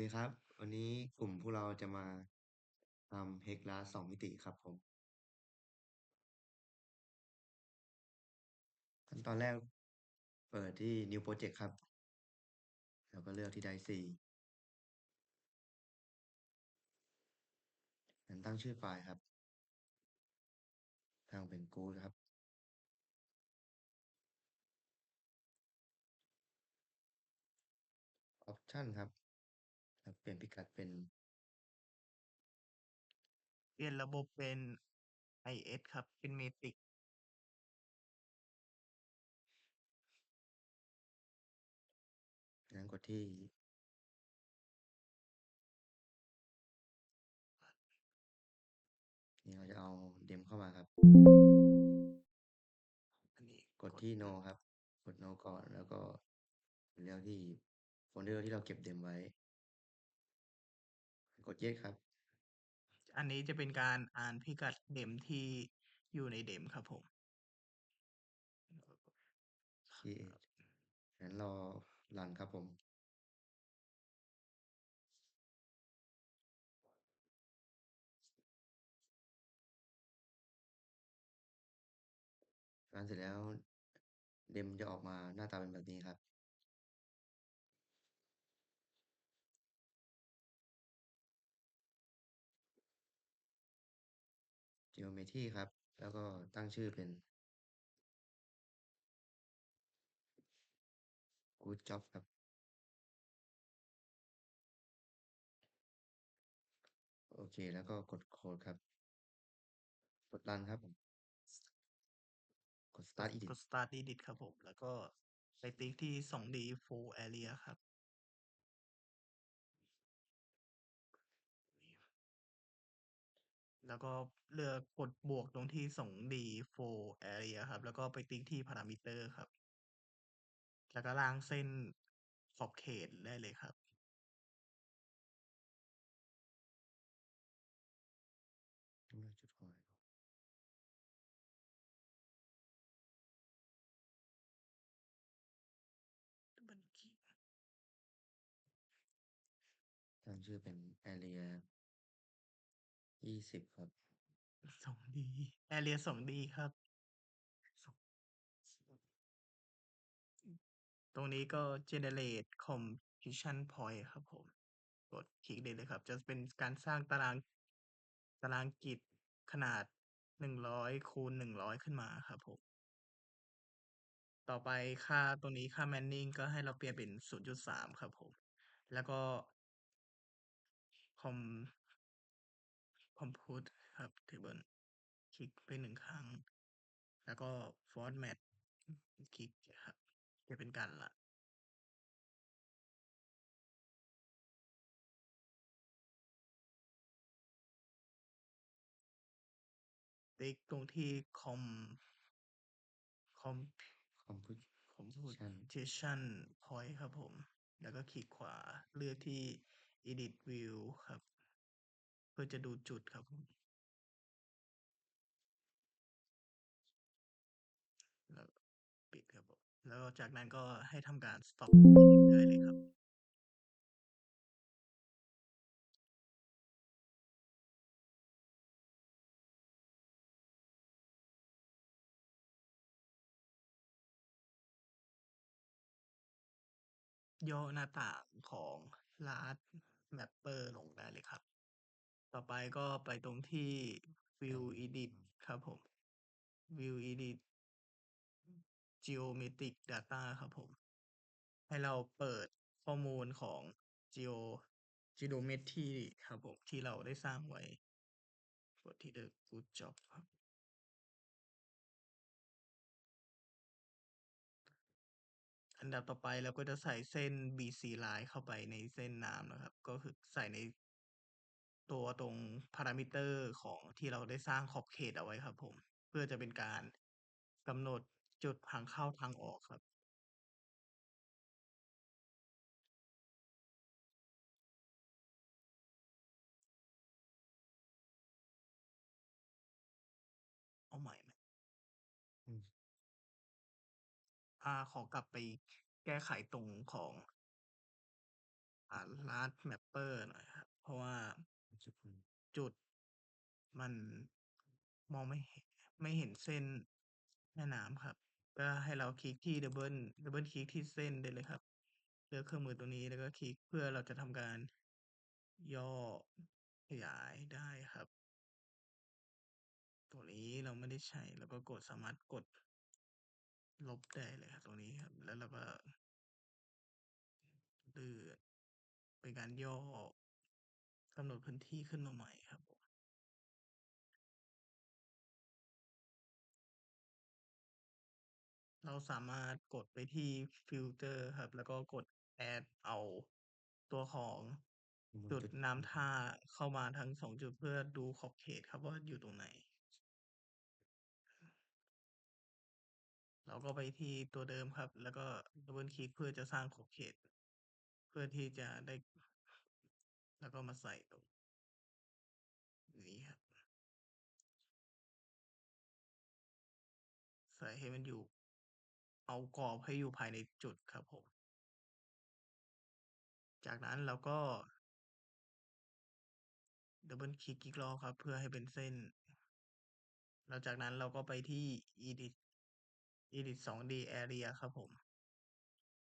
ดีครับ วันนี้กลุ่มพวกเราจะมาทำ h e x l a s สองมิติครับผมขั้นตอนแรกเปิดที่ New Project ครับ แล้วก็เลือกที่ Drive C งั้นตั้งชื่อไฟล์ครับ ตั้งเป็น Good ครับ Option ครับ เปลี่ยนพิกัดเป็น เปลี่ยนระบบเป็น IS ครับ เป็นเมตริก งั้นกดที่ นี่เราจะเอาเดมเข้ามาครับ อันนี้กดที่ no ครับ กด no ก่อน แล้วก็เลือกที่โฟลเดอร์ที่เราเก็บเดมไว้ กด yes ครับ อันนี้จะเป็นการอ่านพิกัดเดมที่อยู่ในเดมครับผม create งั้นรอรันครับผม รันเสร็จแล้ว เดมจะออกมาหน้าตาเป็นแบบนี้ครับ geometry ครับ แล้วก็ตั้งชื่อเป็น good job ครับ โอเค แล้วก็กดโค้ดครับ กดรันครับผม กด start edit กด start edit ครับผม แล้วก็ไปติ๊กที่ 2D full area ครับ แล้วก็เลือกกดบวกตรงที่ 2D full area ครับ แล้วก็ไปติ๊กที่ parameter ครับ แล้วก็ล่างเส้นขอบเขตได้เลยครับต้องเลือกจุดคอยตั้งชื่อเป็น area ยี่สิบครับ 2D area 2D ครับตรงนี้ก็ generate completion point ครับผม กดคลิกได้เลยครับ จะเป็นการสร้างตาราง ตารางกิจขนาด 100 คูณ 100 ขึ้นมาครับผม ต่อไปค่าตรงนี้ ค่า manning ก็ให้เราเปลี่ยนเป็น 0.3 ครับผม แล้วก็ com compute ครับ table คลิกไปหนึ่งครั้ง แล้วก็ format คลิกครับ จะเป็นการละติ๊กตรงที่ com com composition computation point ครับผม แล้วก็คลิกขวาเลือกที่ edit view ครับเพื่อจะดูจุดครับผมแล้วปิดครับผมแล้วจากนั้นก็ให้ทำการ stop ได้เลยครับ ย่อหน้าต่างของ Last Mapper ลงได้เลยครับ ต่อไปก็ไปตรงที่ View Edit ครับผม View Edit Geometric Data ครับผม ให้เราเปิดข้อมูลของ Geo Geometry ครับผม ที่เราได้สร้างไว้กดที่ The Good Job ครับ อันดับต่อไปเราก็จะใส่เส้น BC line เข้าไปในเส้นน้ำนะครับ ก็คือใส่ใน ตัวตรง parameter ของที่เราได้สร้างขอบเขตเอาไว้ครับผม เพื่อจะเป็นการกำหนดจุดทางเข้าทางออกครับ เอาใหม่ไหมอืม อ่า ขอกลับไปแก้ไขตรงของ อ่า Large Mapper หน่อยครับ เพราะว่าจุดอืม จุด มันมองไม่เห็น ไม่เห็นเส้นแม่น้ำครับ ก็ให้เราคลิกที่ดับเบิลดับเบิลคลิกที่เส้นได้เลยครับ เลือกเครื่องมือตัวนี้แล้วก็คลิกเพื่อเราจะทำการย่อขยายได้ครับ ตัวนี้เราไม่ได้ใช้เราก็กดสามารถกด ลบได้เลยครับตรงนี้ครับ แล้วเราก็เลื่อนเป็นการย่อ กำหนดพื้นที่ขึ้นมาใหม่ครับผม เราสามารถกดไปที่ฟิลเตอร์ครับ แล้วก็กด Add เอาตัวของจุดน้ำท่าเข้ามาทั้ง2จุดเพื่อดูขอบเขตครับว่าอยู่ตรงไหน เราก็ไปที่ตัวเดิมครับ แล้วก็ดับเบิลคลิกเพื่อจะสร้างขอบเขต เพื่อที่จะได้ แล้วก็มาใส่ตรงนี้ครับ ใส่ให้มันอยู่ เอากรอบให้อยู่ภายในจุดครับผม จากนั้นเราก็ดับเบิลคลิกอีกรอบครับ เพื่อให้เป็นเส้น แล้วจากนั้นเราก็ไปที่ Edit Edit 2D Area ครับผม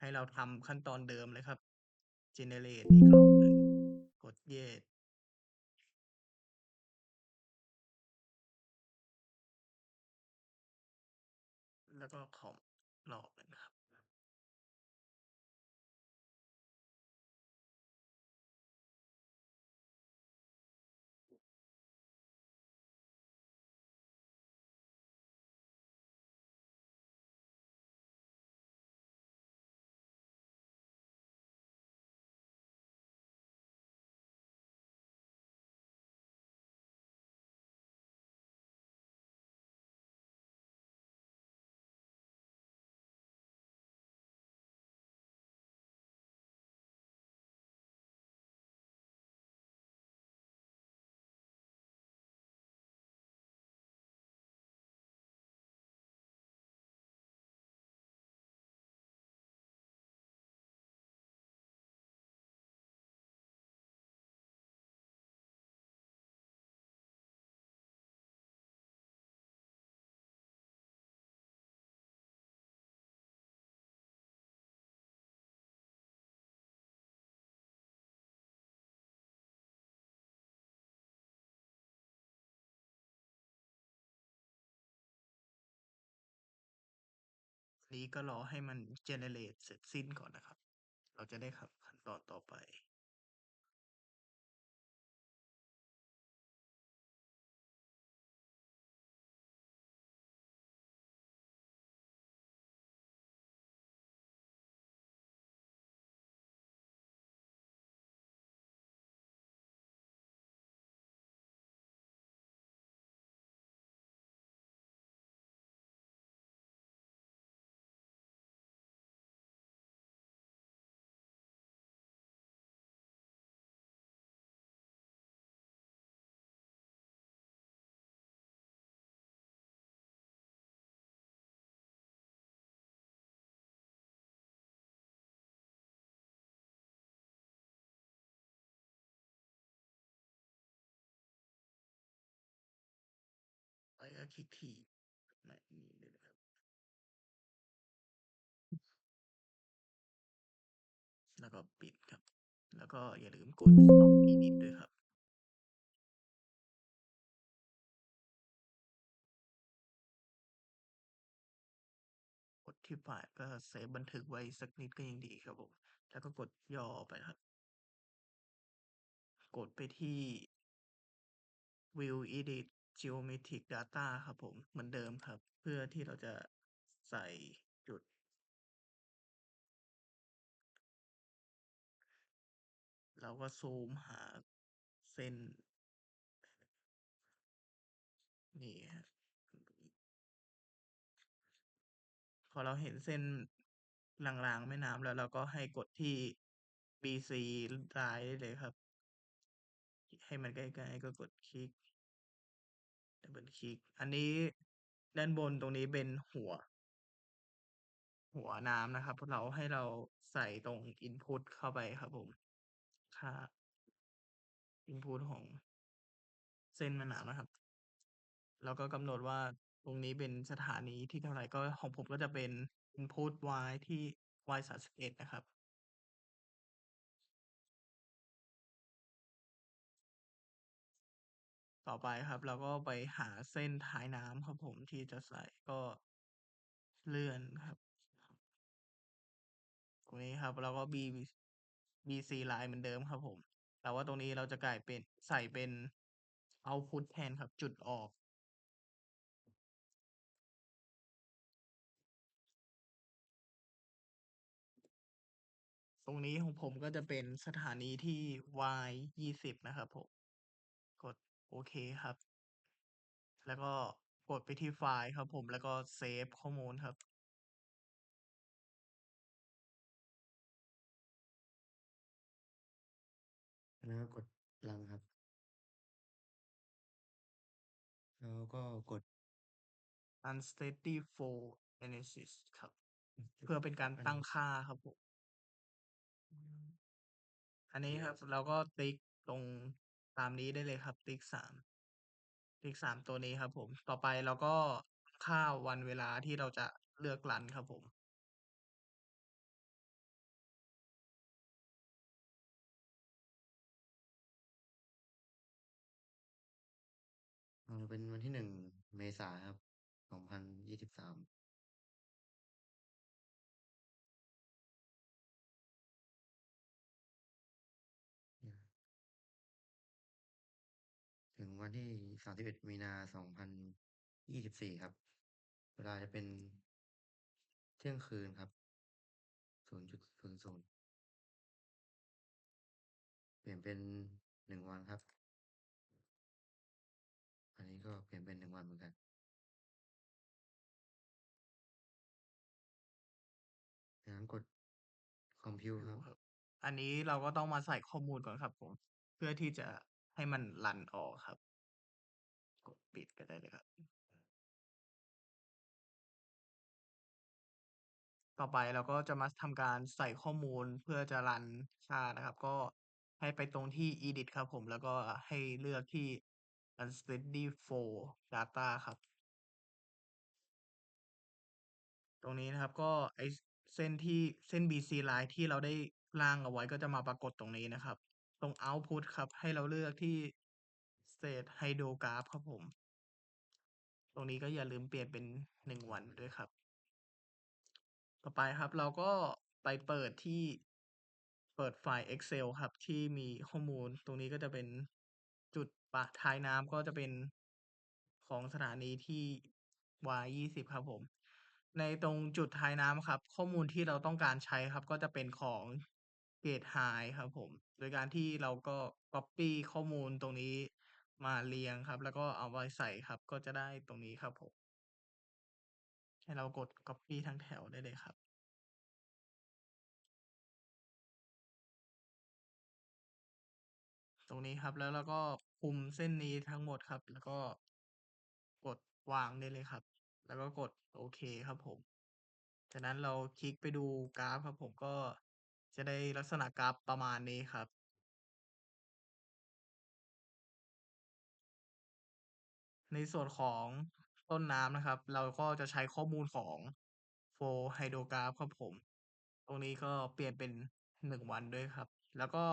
ให้เราทำขั้นตอนเดิมเลยครับ Generate อีกรอบ ดเยดแล้วก็ขอบหลอกนะครับ นี้ก็รอให้มัน Generate เสร็จสิ้นก่อนนะครับ เราจะได้ขับขั้นตอนต่อไป ก็คลิกทีไหนนี่เลยนะครับแล้วก็ปิดครับ แล้วก็อย่าลืมกด Stop Edit ด้วยครับ กดที่ไฟล์ก็เซฟบันทึกไว้สักนิดก็ยังดีครับผม แล้วก็กดย่อไปครับ กดไปที่ View Edit Geometric Data ครับผม เหมือนเดิมครับ เพื่อที่เราจะใส่จุด เราก็ซูมหาเส้น นี่ครับพอเราเห็นเส้นรางๆแม่น้ำแล้วเราก็ให้กดที่ BC Line ได้เลยครับ ให้มันใกล้ๆก็กดคลิก ดับเบิลคลิก อันนี้ด้านบนตรงนี้เป็นหัว หัวน้ำนะครับเราให้เราใส่ตรง Input เข้าไปครับผมค่า input ของเส้นมันหนานะครับ แล้วก็กำหนดว่าตรงนี้เป็นสถานีที่เท่าไหร่ก็ของผมก็จะเป็น input y ที่ y 31นะครับ ต่อไปครับ เราก็ไปหาเส้นท้ายน้ำครับผมที่จะใส่ก็เลื่อนครับ ตรงนี้ครับแล้วก็ B BC line เหมือนเดิมครับผมแต่ว่าตรงนี้เราจะกลายเป็นใส่เป็น output แทนครับจุดออกตรงนี้ของผมก็จะเป็นสถานีที่ y 20นะครับผม โอเคครับ แล้วก็กดไปที่ไฟล์ครับผม แล้วก็เซฟข้อมูลครับ แล้วก็กดรันครับ แล้วก็กด unsteady flow analysis ครับ เพื่อเป็นการตั้งค่าครับผม อันนี้ครับ เราก็ติ๊กตรง ตามนี้ได้เลยครับ ติ๊ก 3 ติ๊ก 3 ตัวนี้ครับผม ต่อไปเราก็ค่าวันเวลาที่เราจะเลือกรันครับผม เอาเป็นวันที่1เมษาครับ2023เนี่ย ถึงวันที่ 31 มีนา 2024 ครับ เวลาจะเป็นเที่ยงคืนครับ 0.00 เปลี่ยนเป็น1วันครับ อันนี้ก็เปลี่ยนเป็น1วันเหมือนกันจากนั้นกด compute ครับ อันนี้เราก็ต้องมาใส่ข้อมูลก่อนครับผม เพื่อที่จะ ให้มันรันออกครับ กดปิดก็ได้เลยครับ ต่อไปเราก็จะมาทำการใส่ข้อมูลเพื่อจะรันค่านะครับ ก็ให้ไปตรงที่ edit ครับผม แล้วก็ให้เลือกที่ unsteady flow data ครับ ตรงนี้นะครับก็ไอเส้นที่เส้น BC line ที่เราได้ร่างเอาไว้ก็จะมาปรากฏตรงนี้นะครับ ตรง output ครับ ให้เราเลือกที่ state hydrograph ครับผม ตรงนี้ก็อย่าลืมเปลี่ยนเป็น1วันด้วยครับ ต่อไปครับเราก็ไปเปิดที่เปิดไฟล์ Excel ครับที่มีข้อมูล ตรงนี้ก็จะเป็นจุดปะท้ายน้ำก็จะเป็นของสถานีที่ y 20ครับผม ในตรงจุดท้ายน้ำครับ ข้อมูลที่เราต้องการใช้ครับ ก็จะเป็นของ Get High ครับผม โดยการที่เราก็ก๊อบปี้ข้อมูลตรงนี้มาเรียงครับ แล้วก็เอาไว้ใส่ครับ ก็จะได้ตรงนี้ครับผม ให้เรากดก๊อบปี้ทั้งแถวได้เลยครับ ตรงนี้ครับ แล้วเราก็คุมเส้นนี้ทั้งหมดครับ แล้วก็กดวางได้เลยครับ แล้วก็กดโอเคครับผม จากนั้นเราคลิกไปดูกราฟครับผมก็ จะได้ลักษณะกราฟประมาณนี้ครับ ในส่วนของต้นน้ำนะครับ เราก็จะใช้ข้อมูลของ flow hydrograph ครับผม ตรงนี้ก็เปลี่ยนเป็น1วันด้วยครับ แล้วก็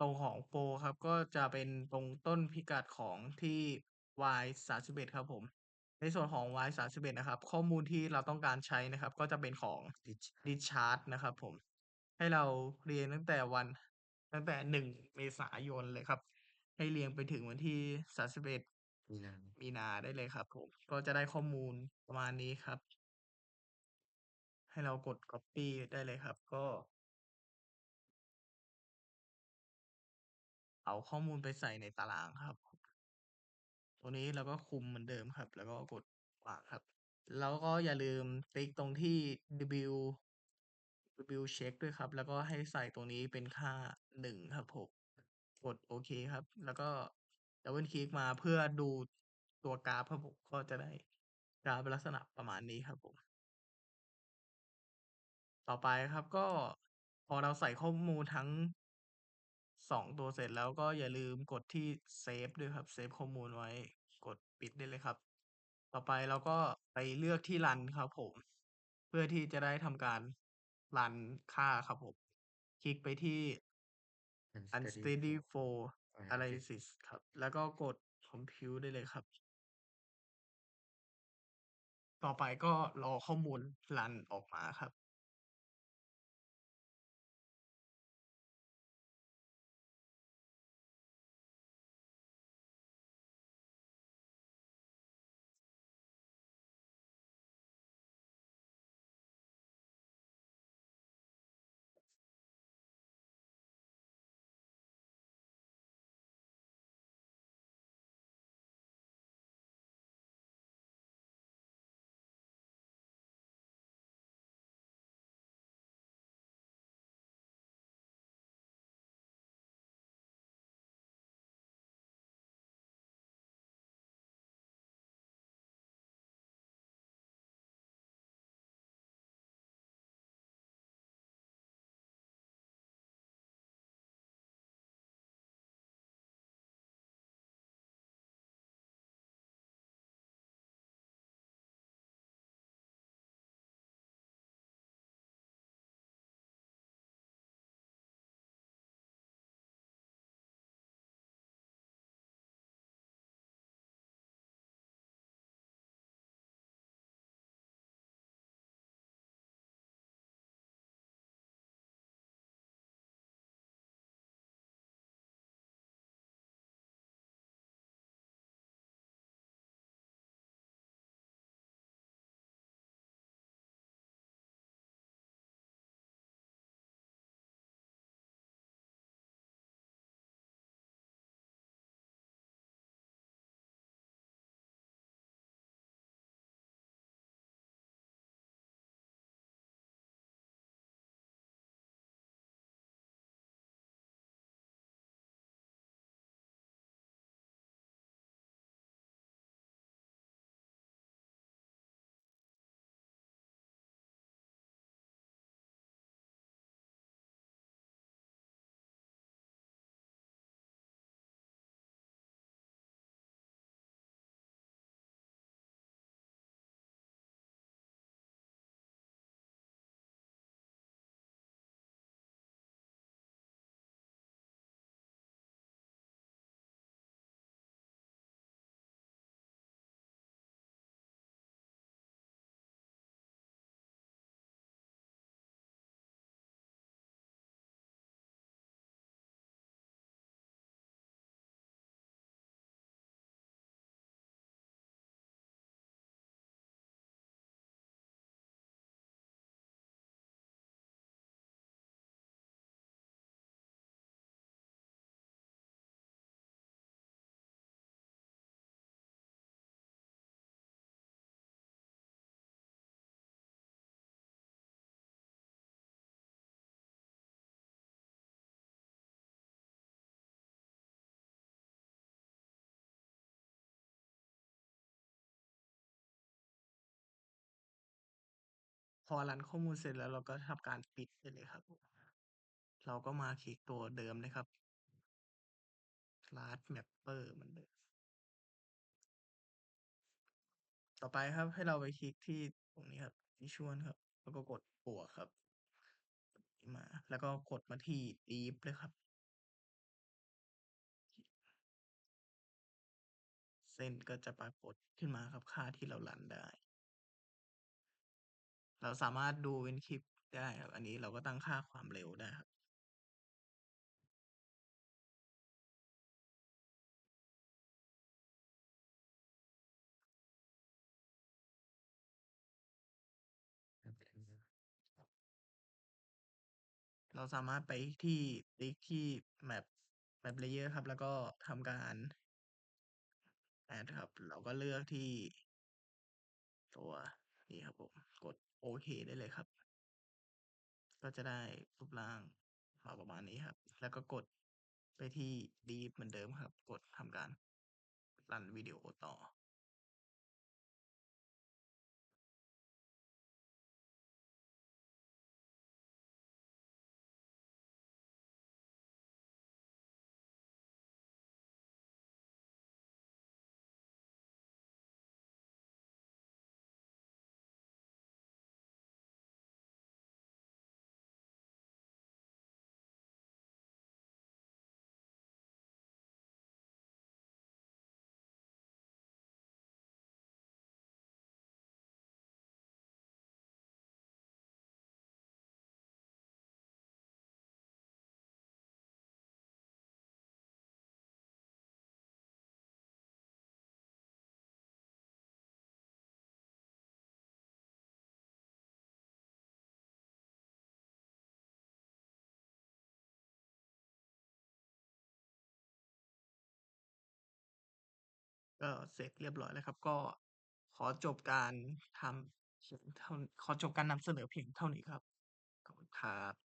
ตรงของ flow ครับ ก็จะเป็นตรงต้นพิกัดของที่ y 31ครับผม ในส่วนของ y 31นะครับ ข้อมูลที่เราต้องการใช้นะครับ ก็จะเป็นของ discharge discharge นะครับผม ให้เราเรียงตั้งแต่วัน ตั้งแต่ 1 เมษายนเลยครับ ให้เรียงไปถึงวันที่ 31 มีนามีนาได้เลยครับผม ก็จะได้ข้อมูลประมาณนี้ครับ ให้เรากดก๊อบปี้ได้เลยครับ ก็ เอาข้อมูลไปใส่ในตารางครับตรงนี้เราก็คุมเหมือนเดิมครับ แล้วก็กดวางครับ แล้วก็อย่าลืมติ๊กตรงที่ w w check ด้วยครับ แล้วก็ให้ใส่ตรงนี้เป็นค่า 1 ครับผม กดโอเคครับ แล้วก็ดับเบิลคลิกมาเพื่อดูตัวกราฟครับผม ก็จะได้กราฟลักษณะประมาณนี้ครับผม ต่อไปครับ ก็พอเราใส่ข้อมูลทั้ง 2 ตัวเสร็จแล้วก็อย่าลืมกดที่เซฟด้วยครับ เซฟข้อมูลไว้ กดปิดได้เลยครับ ต่อไปเราก็ไปเลือกที่รันครับผม เพื่อที่จะได้ทำการ รันค่าครับผม คลิกไปที่ unsteady unsteady flow flow analysis ครับ แล้วก็กด compute ได้เลยครับ ต่อไปก็รอข้อมูลรันออกมาครับ พอรันข้อมูลเสร็จแล้ว เราก็ทำการปิดได้เลยครับ เราก็มาคลิกตัวเดิมเลยครับ class mapper เหมือนเดิม ต่อไปครับให้เราไปคลิกที่ตรงนี้ครับ visual ครับ แล้วก็กดบวกครับมา แล้วก็กดมาที่ deep เลยครับ เส้นก็จะปรากฏขึ้นมาครับค่าที่เรารันได้ เราสามารถดูเป็นคลิปได้ครับ อันนี้เราก็ตั้งค่าความเร็วได้ครับ เราสามารถไปที่ติ๊กที่ map map layer ครับ แล้วก็ทำการ add ครับ เราก็เลือกที่ตัวนี้ครับผม กด โอเคได้เลยครับ ก็จะได้รูปร่างมาประมาณนี้ครับ แล้วก็กดไปที่ deep เหมือนเดิมครับ กดทำการรันวิดีโอต่อ ก็เสร็จเรียบร้อยแล้วครับ ก็ขอจบการทำเพียงเท่า ขอจบการนำเสนอเพียงเท่านี้ครับ ขอบคุณครับ